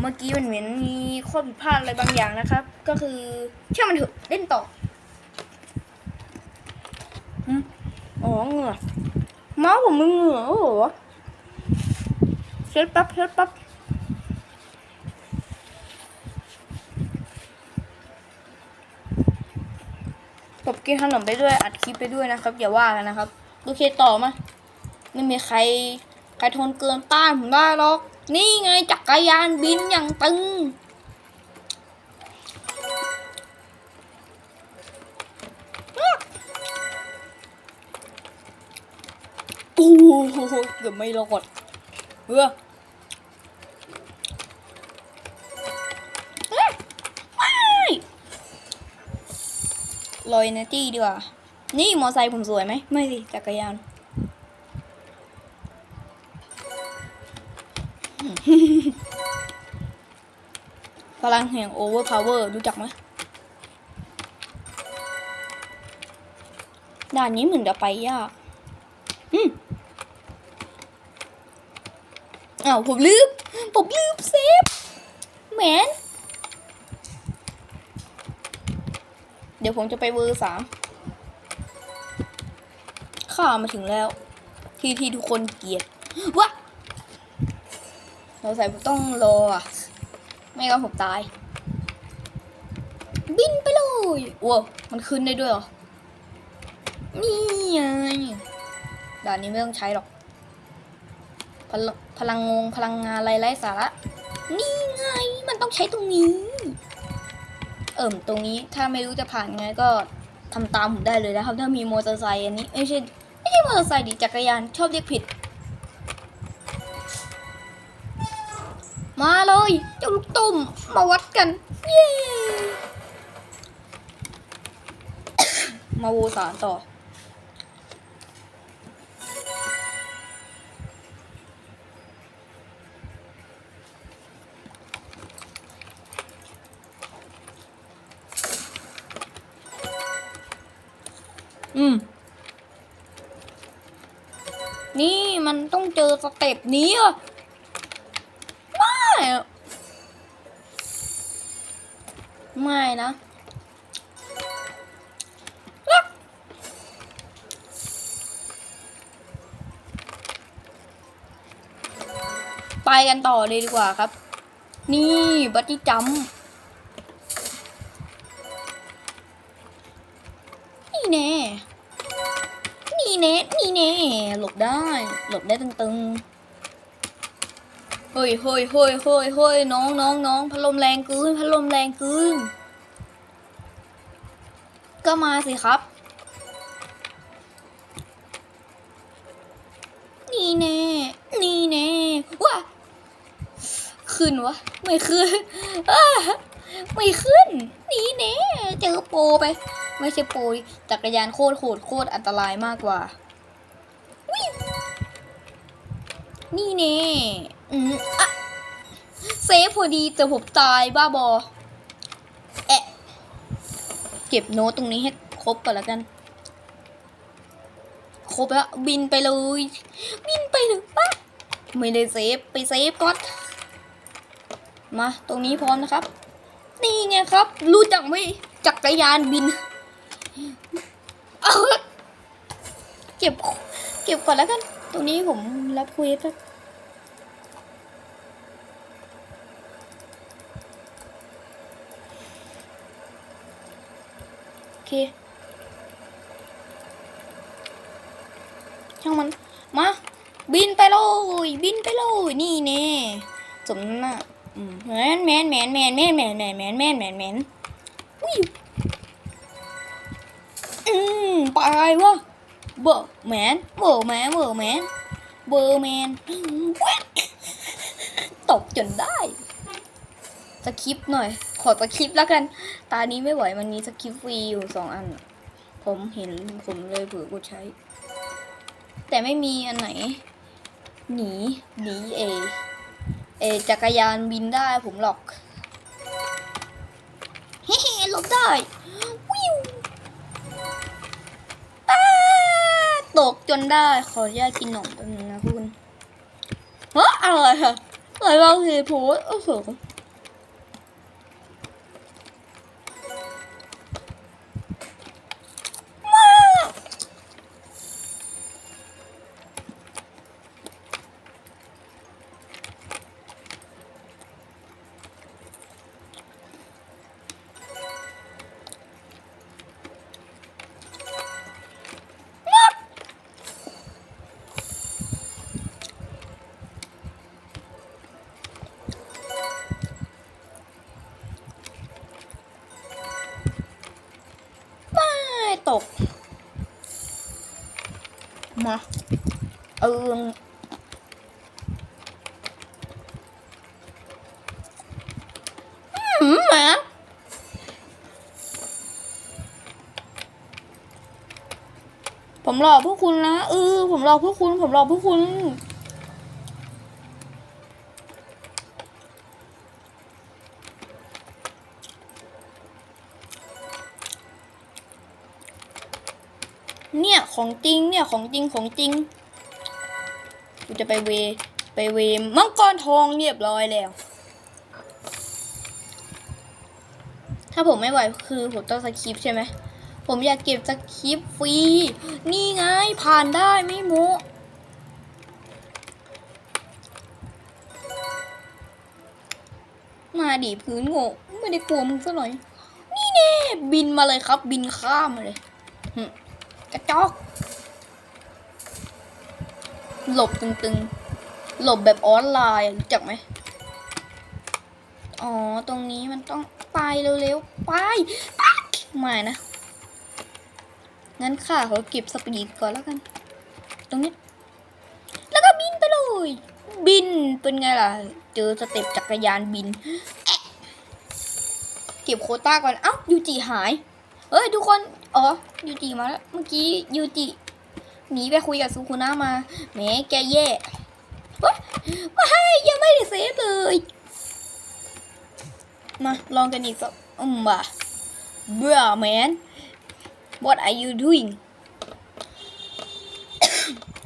เมื่อกี้มันเหมือนมีข้อผิดพลาดอะไรบางอย่างนะครับ ก็คือเชื่อมันเถอะเล่นต่ออ๋อเหงื่อเมาส์ผมมันเหงื่อโอ้โหเช็ดปั๊บเช็ดปั๊บผมกินขนมไปด้วยอัดคลิปไปด้วยนะครับอย่าว่ากันนะครับดูเคต่อมาไม่มีใครใครทนเกินต้านผมได้หรอก นี่ไงจักรยานบินอย่างตึง โอ้โหเกือบไม่รอดเออเอ้ยไม่ลอยนะจี้ดีกว่า นี่มอไซค์ผมสวยไหม ไม่สิ จักรยาน พลังแห่งโอเวอร์พาวเวอร์รู้จักไหมด่านนี้เหมือนจะไปยาก อืมอ้าวผมลืม ผมลืมเซฟแมนเดี๋ยวผมจะไปเวอร์สามข้ามาถึงแล้ว ที่ที่ทุกคนเกลียดวะ เราใส่ผมต้องรออะ ไม่งั้นผมตาย บินไปเลยว้าวมันขึ้นได้ด้วยเหรอ นี่ไงด่านนี้ไม่ต้องใช้หรอก พลังพลังงงพลังงานไรไร้สาระ นี่ไง มันต้องใช้ตรงนี้ เอิ่มตรงนี้ถ้าไม่รู้จะผ่านไงก็ทำตามผมได้เลยนะครับ ถ้ามีมอเตอร์ไซค์อันนี้ไม่ใช่ไม่ใช่มอเตอร์ไซค์ดิจักรยานชอบเรียกผิด มาเลยเจ้าลูกตุ้มมาวัดกัน เย้ มาโวสารต่อ อืม นี่มันต้องเจอสเต็ปนี้อะ ไม่อะ ไม่นะไปกันต่อเลยดีกว่าครับ นี่บัตตี้จัมนี่แน่ นี่แน่ นี่แน่ หลบได้ หลบได้ตึงๆ เฮ้ยเฮ้ยเฮ้ยเฮ้ยเฮ้ยน้องน้องน้องพัดลมแรงเกินพัดลมแรงเกิน ก็มาสิครับ นี่แน่ นี่แน่ว้าขึ้นวะ ไม่ขึ้นไม่ขึ้น นี่แน่เจอโปรไป ไม่ใช่โปรจักรยานโคตรโหดโคตรอันตรายมากกว่า นี่เน่อืมอะเซฟพอดีแต่ผมตายบ้าบอ แอะ เก็บโน้ตตรงนี้ให้ครบก่อนแล้วกัน ครบแล้วบินไปเลย บินไปเลยปะไม่ได้เซฟไปเซฟก่อนมาตรงนี้พร้อมนะครับ นี่ไงครับ รู้จักไหมจักรยานบินเก็บเก็บก่อนแล้วกัน ตรงนี้ผมรับคุยสักโเคช่างมัน มา บินไปเลยบินไปเลยนี่เน่สมน้ำหน้าแมนแมนแมนแมนแมนแมนแมนแมนแมนแมนแมนอุ้ยอืมไปวะเบอร์แมนเบอร์แมนเบอร์แมนเบอร์แมนตกจนได้ สคริปหน่อย ขอสคริปแล้วกัน ตานี้ไม่ไหวมันมีสคริปฟรีอยู่สองอัน ผมเห็นผมเลยเผื่อกดใช้ แต่ไม่มีอันไหน หนีหนีเอเอจักรยานบินได้ผมหรอกเฮ้หลบได้วิวอ้าตกจนได้ขออนุญาตกินขนมแป๊บนึงนะคุณเฮ้ออะไรอะหลายบางเหตุผลโอ้โห ตก มาเอออืมหมาผมรอพวกคุณนะเออผมรอพวกคุณ ผมรอพวกคุณ ของจริงเนี่ยของจริงของจริงกูจะไปเวไปเวมังกรทองเรียบร้อยแล้ว ถ้าผมไม่ไหวคือผมต้องสคริปใช่ไหมผมอยากเก็บสคริปฟรี นี่ไงผ่านได้ไม่โมมาดิพื้นโง่ไม่ได้กลัวมึงซะหน่อย นี่แน่บินมาเลยครับ บินข้ามมาเลย กระจอก หลบตึงๆ หลบแบบออนไลน์รู้จักไหม อ๋อ ตรงนี้มันต้องไปเร็วๆ ไปปักไม่นะ งั้นข้าขอเก็บสปีดก่อนแล้วกัน ตรงนี้ แล้วก็บินไปเลย บินเป็นไงล่ะ เจอสเต็ปจักรยานบิน เก็บโคต้าก่อน เอ้ายูจิหายเอ้ย ทุกคน อ๋อยูจิมาแล้วเมื่อกี้ยูจิหนีไปคุยกับซูคุนะมาแหมแกแย่ว้าว้ายังไม่ได้เซฟเลย มาลองกันอีกสักอืมบ่า Bruh man what are you doing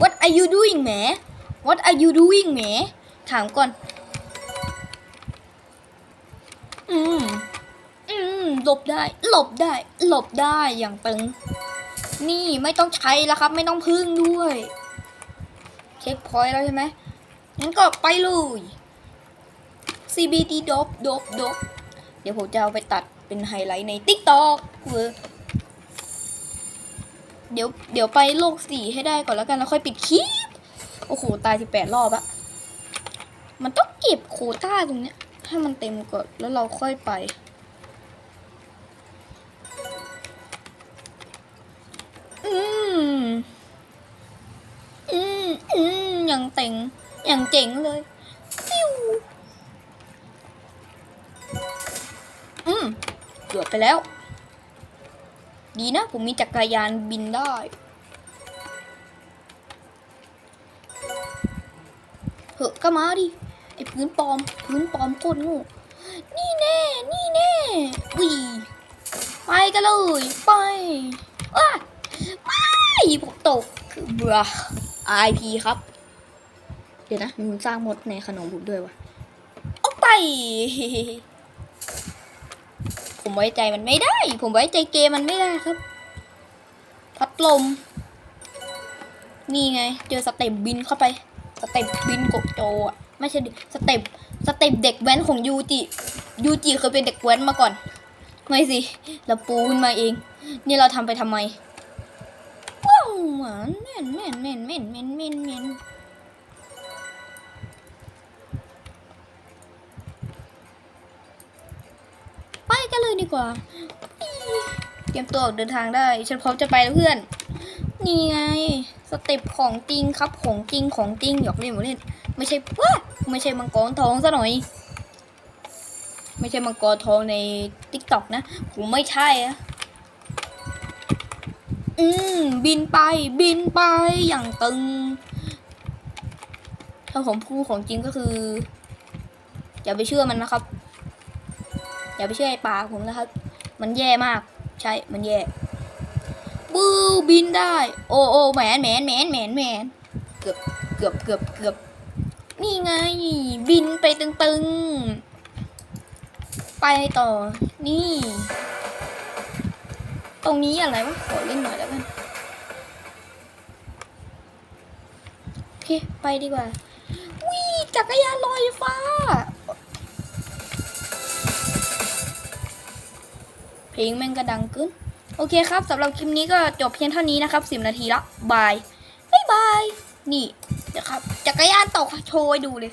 what are you doing แหม what are you doing แหม ถามก่อน หลบได้ หลบได้ หลบได้อย่างตึง นี่ไม่ต้องใช้แล้วครับ ไม่ต้องพึ่งด้วย เช็คพอยต์แล้วใช่ไหมงั้นก็ไปเลย CBD ดบดบดบเดี๋ยวผมจะเอาไปตัดเป็นไฮไลท์ใน TikTok เว้ยเดี๋ยวเดี๋ยวไปโลกสี่ให้ได้ก่อนแล้วกันแล้วค่อยปิดคลิป โอ้โห ตายสิบแปดรอบอะมันต้องเก็บโคต้าตรงเนี้ยให้มันเต็มก่อนแล้วเราค่อยไป อย่างเต็งอย่างเจ๋งเลยปิ้วอืมเกือบไปแล้ว ดีนะ ผมมีจักรยานบินได้เหอะก็มาดิ ไอ้พื้นปลอม พื้นปลอมโคตรง่นี่แน่ นี่แน่วีไปกันเลย ไปอ้าไม่ผมตกคือเบื่อ IP ครับ เดี๋ยวนะมีคนสร้างมดในขนมผมด้วยวะเอาไป ผมไว้ใจมันไม่ได้ ผมไว้ใจเกมมันไม่ได้ครับ พัดลม นี่ไง เจอสเต็ปบินเข้าไป สเต็ปบินกบโจอะ ไม่ใช่สเต็ปสเต็ปเด็กแว้นของยูจิยูจิเคยเป็นเด็กแว้นมาก่อน ไม่สิ เราปูขึ้นมาเอง นี่เราทำไปทำไมว้าวหวานแม่นแม่นแม่นแม่นแม่นแม่น กันเลยดีกว่า เตรียมตัวออกเดินทางได้ ฉันพร้อมจะไปแล้วเพื่อน นี่ไง สเต็ปของจริงครับของจริงของจริงหยอกเล่นหมดเล่น ไม่ใช่ว้าไม่ใช่มังกรทองซะหน่อย ไม่ใช่มังกรทองในติ๊กต็อกนะผมไม่ใช่อะอืมบินไปบินไปอย่างตึง ถ้าผมพูดของจริงก็คือ อย่าไปเชื่อมันนะครับ อย่าไปเชื่อไอ้ปาผมนะครับ มันแย่มาก ใช่ มันแย่บูบินได้ โอ้โอ้แหมนแหมนแหมนแหมนแหมนเกือบเกือบเกือบเกือบนี่นี่ไง บินไปตึงๆ ไปต่อ นี่ ตรงนี้อะไรวะ ขอเล่นหน่อยแล้วกันโอเค ไปดีกว่าวิจักรยานลอยฟ้า เพลงแม่งก็ดังขึ้น โอเคครับสำหรับคลิปนี้ก็จบเพียงเท่านี้นะครับ10นาทีละบายบายบาย นี่นะครับจักรยานตกโชว์ให้ดูเลย